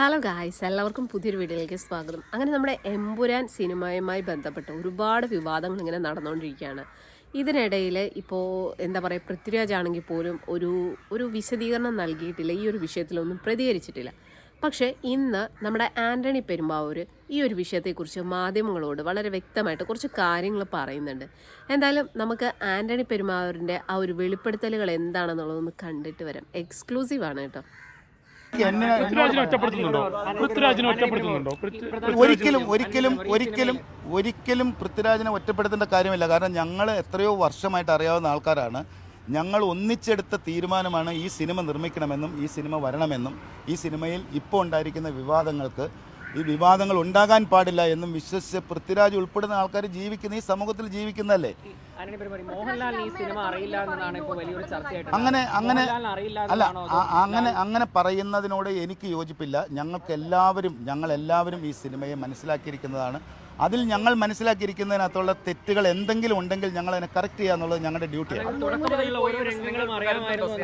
Hello guys എല്ലാവർക്കും പുതിയൊരു വീഡിയോയിലേക്ക് സ്വാഗതം. അങ്ങനെ നമ്മുടെ എമ്പുരാൻ സിനിമയുമായി ബന്ധപ്പെട്ട് ഒരുപാട് വിവാദങ്ങൾ ഇങ്ങനെ നടന്നുകൊണ്ടിരിക്കുകയാണ് ഇതിനിടയിൽ ഇപ്പോൾ എന്താ പറയുക പൃഥ്വിരാജ് ആണെങ്കിൽ പോലും ഒരു ഒരു വിശദീകരണം നൽകിയിട്ടില്ല. ഈ ഒരു വിഷയത്തിലൊന്നും പ്രതികരിച്ചിട്ടില്ല. പക്ഷേ ഇന്ന് നമ്മുടെ ആന്റണി പെരുമ്പാവൂർ ഈ ഒരു വിഷയത്തെക്കുറിച്ച് മാധ്യമങ്ങളോട് വളരെ വ്യക്തമായിട്ട് കുറച്ച് കാര്യങ്ങൾ പറയുന്നുണ്ട്. എന്തായാലും നമുക്ക് ആന്റണി പെരുമ്പാവൂരിന്റെ ആ ഒരു വെളിപ്പെടുത്തലുകൾ എന്താണെന്നുള്ളതൊന്ന് കണ്ടിട്ട് വരാം. എക്സ്ക്ലൂസീവാണ് കേട്ടോ. പൃഥ്വിരാജിനെ ഒറ്റപ്പെടുത്തുന്നുണ്ടോ? പൃഥ്വിരാജിനെ ഒറ്റപ്പെടുത്തുന്നുണ്ടോ? പൃഥ്വി- ഒരിക്കലും ഒരിക്കലും ഒരിക്കലും ഒരിക്കലും പൃഥ്വിരാജിനെ ഒറ്റപ്പെടുത്തേണ്ട കാര്യമില്ല. കാരണം ഞങ്ങൾ എത്രയോ വർഷമായിട്ട് അറിയാവുന്ന ആൾക്കാരാണ്. ഞങ്ങൾ ഒന്നിച്ചെടുത്ത തീരുമാനമാണ് ഈ സിനിമ നിർമ്മിക്കണമെന്നും ഈ സിനിമ വരണമെന്നും ഈ സിനിമയിൽ ഇപ്പോൾ ഉണ്ടായിരിക്കുന്ന വിവാദങ്ങൾക്ക് ഈ വിവാദങ്ങൾ ഉണ്ടാകാൻ പാടില്ല എന്നും വിശ്വസിച്ച് പൃഥ്വിരാജ് ഉൾപ്പെടുന്ന ആൾക്കാർ ജീവിക്കുന്ന ഈ സമൂഹത്തിൽ ജീവിക്കുന്നല്ലേ അങ്ങനെ അങ്ങനെ അല്ല അങ്ങനെ അങ്ങനെ പറയുന്നതിനോട് എനിക്ക് യോജിപ്പില്ല. ഞങ്ങൾക്ക് എല്ലാവരും ഞങ്ങൾ എല്ലാവരും ഈ സിനിമയെ മനസ്സിലാക്കിയിരിക്കുന്നതാണ്. അതിൽ ഞങ്ങൾ മനസ്സിലാക്കിയിരിക്കുന്നതിനകത്തുള്ള തെറ്റുകൾ എന്തെങ്കിലും ഉണ്ടെങ്കിൽ ഞങ്ങൾ അതിനെ കറക്റ്റ് ചെയ്യുക എന്നുള്ളത് ഞങ്ങളുടെ ഡ്യൂട്ടിയാണ്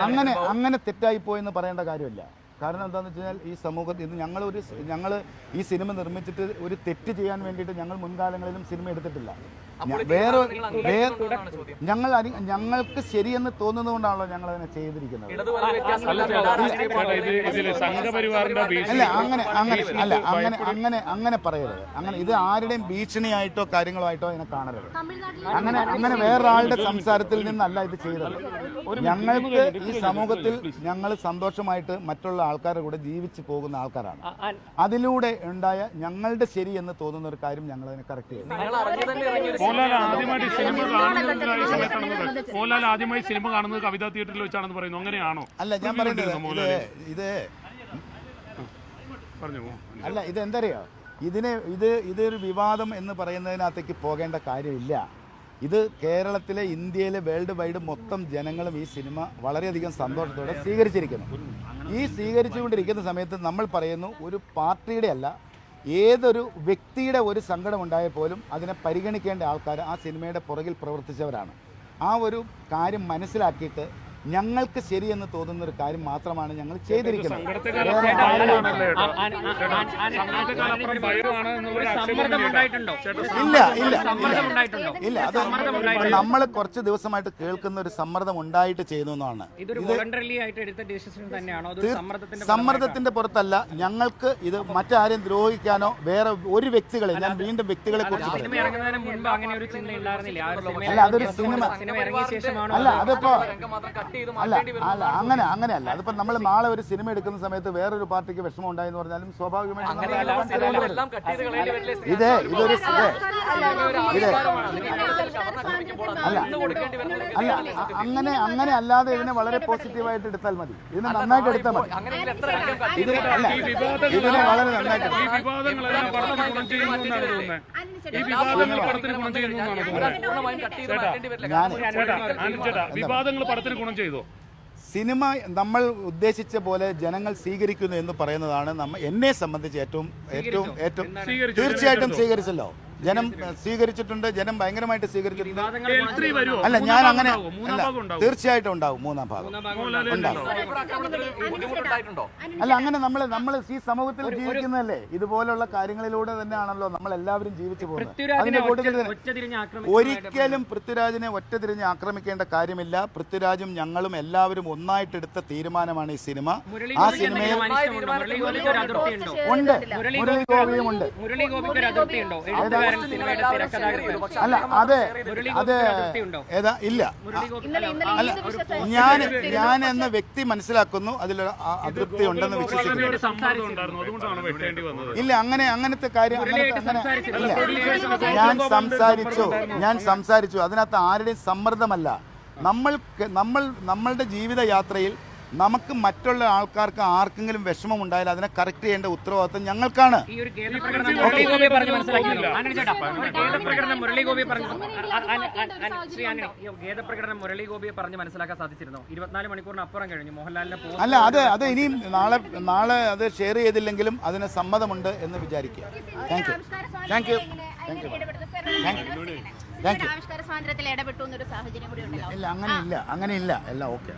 അങ്ങനെ അങ്ങനെ തെറ്റായി പോയെന്ന് പറയേണ്ട കാര്യമില്ല. കാരണം എന്താണെന്ന് വെച്ച് കഴിഞ്ഞാൽ ഈ സമൂഹത്തിൽ ഇത് ഞങ്ങളൊരു ഞങ്ങൾ ഈ സിനിമ നിർമ്മിച്ചിട്ട് ഒരു തെറ്റ് ചെയ്യാൻ വേണ്ടിയിട്ട് ഞങ്ങൾ മുൻകാലങ്ങളിലും സിനിമ എടുത്തിട്ടില്ല. വേറെ വേറെ ഞങ്ങൾ ഞങ്ങൾക്ക് ശരിയെന്ന് തോന്നുന്നതുകൊണ്ടാണല്ലോ ഞങ്ങൾ അതിനെ ചെയ്തിരിക്കുന്നത് അല്ല അങ്ങനെ അങ്ങനെ അല്ല അങ്ങനെ അങ്ങനെ അങ്ങനെ പറയരുത്. അങ്ങനെ ഇത് ആരുടെയും ഭീഷണിയായിട്ടോ കാര്യങ്ങളോ ആയിട്ടോ അതിനെ കാണരുത്. അങ്ങനെ അങ്ങനെ വേറൊരാളുടെ സംസാരത്തിൽ നിന്നല്ല ഇത് ചെയ്തത്. ഞങ്ങൾക്ക് ഈ സമൂഹത്തിൽ ഞങ്ങൾ സന്തോഷമായിട്ട് മറ്റുള്ള ആൾക്കാരുടെ കൂടെ ജീവിച്ചു പോകുന്ന ആൾക്കാരാണ്. അതിലൂടെ ഉണ്ടായ ഞങ്ങളുടെ ശരി എന്ന് തോന്നുന്ന ഒരു കാര്യം ഞങ്ങൾ അതിനെ കറക്റ്റ് ചെയ്യുന്നു സിനിമ കാണുന്നത് ആദ്യമായി സിനിമ കവിതാ തിയേറ്ററിൽ വെച്ചാണെന്ന് പറയുന്നു. അങ്ങനെയാണോ? അല്ല ഞാൻ പറയുന്നത് ഇത് അല്ല ഇത് എന്തറിയോ ഇതിനെ ഇത് ഇതൊരു വിവാദം എന്ന് പറയുന്നതിനകത്തേക്ക് പോകേണ്ട കാര്യമില്ല. ഇത് കേരളത്തിലെ ഇന്ത്യയിലെ വേൾഡ് വൈഡ് മൊത്തം ജനങ്ങളും ഈ സിനിമ വളരെയധികം സന്തോഷത്തോടെ സ്വീകരിച്ചിരിക്കുന്നു. ഈ സ്വീകരിച്ചുകൊണ്ടിരിക്കുന്ന സമയത്ത് നമ്മൾ പറയുന്നു ഒരു പാർട്ടിയുടെ അല്ല ഏതൊരു വ്യക്തിയുടെ ഒരു സങ്കടം ഉണ്ടായാൽ പോലും അതിനെ പരിഗണിക്കേണ്ട ആൾക്കാർ ആ സിനിമയുടെ പുറകിൽ പ്രവർത്തിച്ചവരാണ്. ആ ഒരു കാര്യം മനസ്സിലാക്കിയിട്ട് ഞങ്ങൾക്ക് ശരിയെന്ന് തോന്നുന്ന ഒരു കാര്യം മാത്രമാണ് ഞങ്ങൾ ചെയ്തിരിക്കുന്നത്. ഇല്ല ഇല്ല ഇല്ല ഇല്ല. അത് നമ്മൾ കുറച്ച് ദിവസമായിട്ട് കേൾക്കുന്ന ഒരു സമ്മർദ്ദം ഉണ്ടായിട്ട് ചെയ്യുന്നു എന്നാണ്. ഇതൊരു വോളണ്ടറിലി ആയിട്ട് എടുത്ത ഡിസിഷൻ തന്നെയാണോ? അതൊരു സമ്മർദ്ദത്തിന്റെ പുറത്തല്ല ഞങ്ങൾക്ക് ഇത് മറ്റാരെയും ദ്രോഹിക്കാനോ വേറെ ഒരു വ്യക്തികളെ ഞാൻ വീണ്ടും വ്യക്തികളെ കുറിച്ച് സിനിമ പറയും അങ്ങനെ ഒരു ചിന്ത ഉണ്ടായിരുന്നില്ല. ആ അല്ല അതൊരു സിനിമ അല്ല അതിപ്പോ അല്ല അല്ല അങ്ങനെ അങ്ങനെയല്ല. അതിപ്പോ നമ്മൾ നാളെ ഒരു സിനിമ എടുക്കുന്ന സമയത്ത് വേറൊരു പാർട്ടിക്ക് വിഷമം ഉണ്ടായെന്ന് പറഞ്ഞാലും സ്വാഭാവികമായിട്ടും. ഇത് ഇതൊരു ഇത് ഇത്. അല്ല. അല്ല അങ്ങനെ അങ്ങനെ അല്ലാതെ ഇതിനെ വളരെ പോസിറ്റീവായിട്ട് എടുത്താൽ മതി. ഇതിനെ നന്നായിട്ട് എടുത്താൽ മതി. ഇതിനെ അല്ല ഇതിനെ വളരെ നന്നായിട്ട് വിവാദങ്ങൾ പടത്തിന് ഗുണം ചെയ്യുന്നു ചെയ്തോ. സിനിമ നമ്മൾ ഉദ്ദേശിച്ച പോലെ ജനങ്ങൾ സ്വീകരിക്കുന്നു എന്ന് പറയുന്നതാണ് നമ്മ എന്നെ സംബന്ധിച്ച് ഏറ്റവും ഏറ്റവും ഏറ്റവും തീർച്ചയായിട്ടും സ്വീകരിച്ചല്ലോ. ജനം സ്വീകരിച്ചിട്ടുണ്ട്. ജനം ഭയങ്കരമായിട്ട് സ്വീകരിച്ചിട്ടുണ്ട്. അല്ല ഞാൻ അങ്ങനെ മൂന്നാം ഭാഗം ഉണ്ടാവും? തീർച്ചയായിട്ടും ഉണ്ടാവും മൂന്നാം ഭാഗം. ഉണ്ടാവും. അല്ല അങ്ങനെ നമ്മൾ നമ്മൾ ഈ സമൂഹത്തിൽ ജീവിക്കുന്നതല്ലേ? ഇതുപോലുള്ള കാര്യങ്ങളിലൂടെ തന്നെയാണല്ലോ നമ്മൾ എല്ലാവരും ജീവിച്ചു പോകുന്നത്. പൃഥ്വിരാജിനെ അതിന്റെ കൂട്ടത്തിൽ ഒറ്റ- തിരിഞ്ഞ് ഒരിക്കലും പൃഥ്വിരാജിനെ ഒറ്റതിരിഞ്ഞ് ആക്രമിക്കേണ്ട കാര്യമില്ല. പൃഥ്വിരാജും ഞങ്ങളും എല്ലാവരും ഒന്നായിട്ടെടുത്ത തീരുമാനമാണ് ഈ സിനിമ. ആ സിനിമയിൽ എന്തെങ്കിലും അനിഷ്ടമുണ്ടോ? മുരളി ഗോപിക്ക് ഒരു അതിർത്തി ഉണ്ടോ. മുരളി ഗോപിയും ഉണ്ട്. അല്ല അതെ അത്. ഏതാ? ഇല്ല. അല്ല ഞാൻ ഞാൻ എന്ന വ്യക്തി മനസ്സിലാക്കുന്നു. അതിൽ അതൃപ്തി ഉണ്ടെന്ന് വിശ്വസിക്കുന്നു. ഉണ്ടായിരുന്നു. അതുകൊണ്ടാണ് വെട്ടേണ്ടി വന്നത്. ഇല്ല അങ്ങനെ അങ്ങനത്തെ കാര്യം അങ്ങനെ ഞാൻ സംസാരിച്ചു. ഞാൻ സംസാരിച്ചു. അതിനകത്ത് ആരുടെയും സമ്മർദ്ദമല്ല. നമ്മൾ നമ്മൾ നമ്മളുടെ ജീവിതയാത്രയിൽ നമുക്ക് മറ്റുള്ള ആൾക്കാർക്ക് ആർക്കെങ്കിലും വിഷമം ഉണ്ടായാൽ അതിനെ കറക്റ്റ് ചെയ്യേണ്ട ഉത്തരവാദിത്തം ഞങ്ങൾക്കാണ്. അല്ല അത് അത് ഇനിയും നാളെ നാളെ അത് ഷെയർ ചെയ്തില്ലെങ്കിലും അതിന് സമ്മതമുണ്ട് എന്ന് വിചാരിക്കുക. Thank you thank you thank you thank you ആവിഷ്കാര സ്വാതന്ത്ര്യത്തിൽ ഇടപെട്ടു എന്നൊരു സാഹചര്യം കൂടി ഉണ്ടല്ലോ ഇല്ല അങ്ങനെയില്ല അങ്ങനെയില്ല. അങ്ങനെ ഇല്ല എല്ലാം ഓക്കെ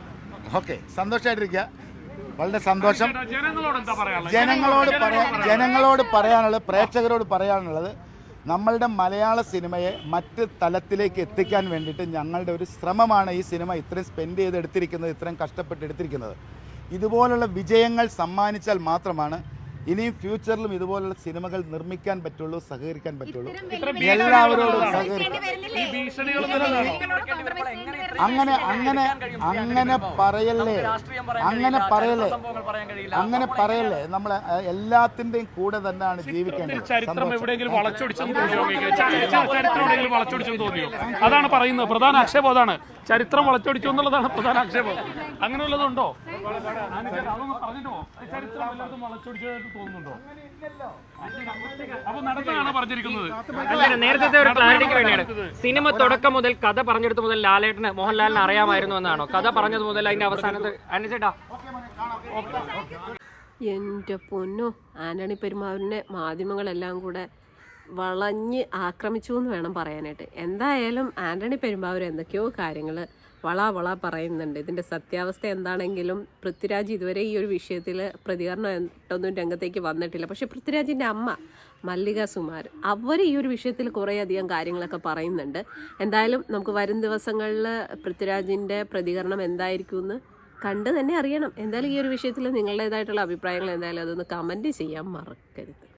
ഓക്കെ സന്തോഷമായിട്ടിരിക്കുക വളരെ സന്തോഷം. ജനങ്ങളോട് എന്താ പറയാനുള്ളത്? ജനങ്ങളോട് പറയാ ജനങ്ങളോട് പറയാനുള്ളത്? പ്രേക്ഷകരോട് പറയാനുള്ളത് നമ്മളുടെ മലയാള സിനിമയെ മറ്റ് തലത്തിലേക്ക് എത്തിക്കാൻ വേണ്ടിയിട്ട് ഞങ്ങളുടെ ഒരു ശ്രമമാണ് ഈ സിനിമ ഇത്രയും സ്പെൻഡ് ചെയ്ത് എടുത്തിരിക്കുന്നത് ഇത്രയും കഷ്ടപ്പെട്ട് എടുത്തിരിക്കുന്നത്. ഇതുപോലുള്ള വിജയങ്ങൾ സമ്മാനിച്ചാൽ മാത്രമാണ് ഇനിയും ഫ്യൂച്ചറിലും ഇതുപോലുള്ള സിനിമകൾ നിർമ്മിക്കാൻ പറ്റുള്ളൂ സഹകരിക്കാൻ പറ്റുള്ളൂ. എല്ലാവരോടും അങ്ങനെ അങ്ങനെ അങ്ങനെ പറയല്ലേ. അങ്ങനെ പറയല്ലേ. അങ്ങനെ പറയല്ലേ. നമ്മൾ എല്ലാത്തിന്റെയും കൂടെ തന്നെയാണ് ജീവിക്കേണ്ടത്. അതാണ് പറയുന്നത്. പ്രധാന ആക്ഷേപം അതാണ്. ചരിത്രം വളച്ചൊടിച്ചു എന്നുള്ളതാണ് പ്രധാന ആക്ഷേപം. അങ്ങനെയുള്ളതുണ്ടോ? ചരിത്രം തോന്നുന്നുണ്ടോ പറഞ്ഞിരിക്കുന്നത് നേരത്തെ ഒരു ക്ലാരിറ്റിക്ക് വേണ്ടിയാണ്. സിനിമ തുടക്കം മുതൽ കഥ പറഞ്ഞെടുത്ത് മുതൽ ലാലേട്ടന് മോഹൻലാലിന് അറിയാമായിരുന്നു എന്നാണോ? കഥ പറഞ്ഞത് മുതൽ അതിന്റെ അവസാനത്ത് അനുചേട്ടാ എന്റെ പൊന്നു ആന്റണി പെരുമാവിനെ മാധ്യമങ്ങളെല്ലാം കൂടെ വളഞ്ഞ് ആക്രമിച്ചു എന്ന് വേണം പറയാനായിട്ട്. എന്തായാലും ആന്റണി പെരുമ്പാവൂർ എന്തൊക്കെയോ കാര്യങ്ങൾ വള വള പറയുന്നുണ്ട്. ഇതിന്റെ സത്യാവസ്ഥ എന്താണെങ്കിലും പൃഥ്വിരാജ് ഇതുവരെ ഈ ഒരു വിഷയത്തിൽ പ്രതികരണം ഒന്നും രംഗത്തേക്ക് വന്നിട്ടില്ല. പക്ഷേ പൃഥ്വിരാജിന്റെ അമ്മ മല്ലിക സുമാർ അവർ ഈ ഒരു വിഷയത്തിൽ കുറേയധികം കാര്യങ്ങളൊക്കെ പറയുന്നുണ്ട്. എന്തായാലും നമുക്ക് വരും ദിവസങ്ങളിൽ പൃഥ്വിരാജിന്റെ പ്രതികരണം എന്തായിരിക്കും എന്ന് കണ്ട് തന്നെ അറിയണം. എന്തായാലും ഈ ഒരു വിഷയത്തിൽ നിങ്ങളുടേതായിട്ടുള്ള അഭിപ്രായങ്ങൾ എന്തായാലും അതൊന്ന് കമന്റ് ചെയ്യാൻ മറക്കരുത്.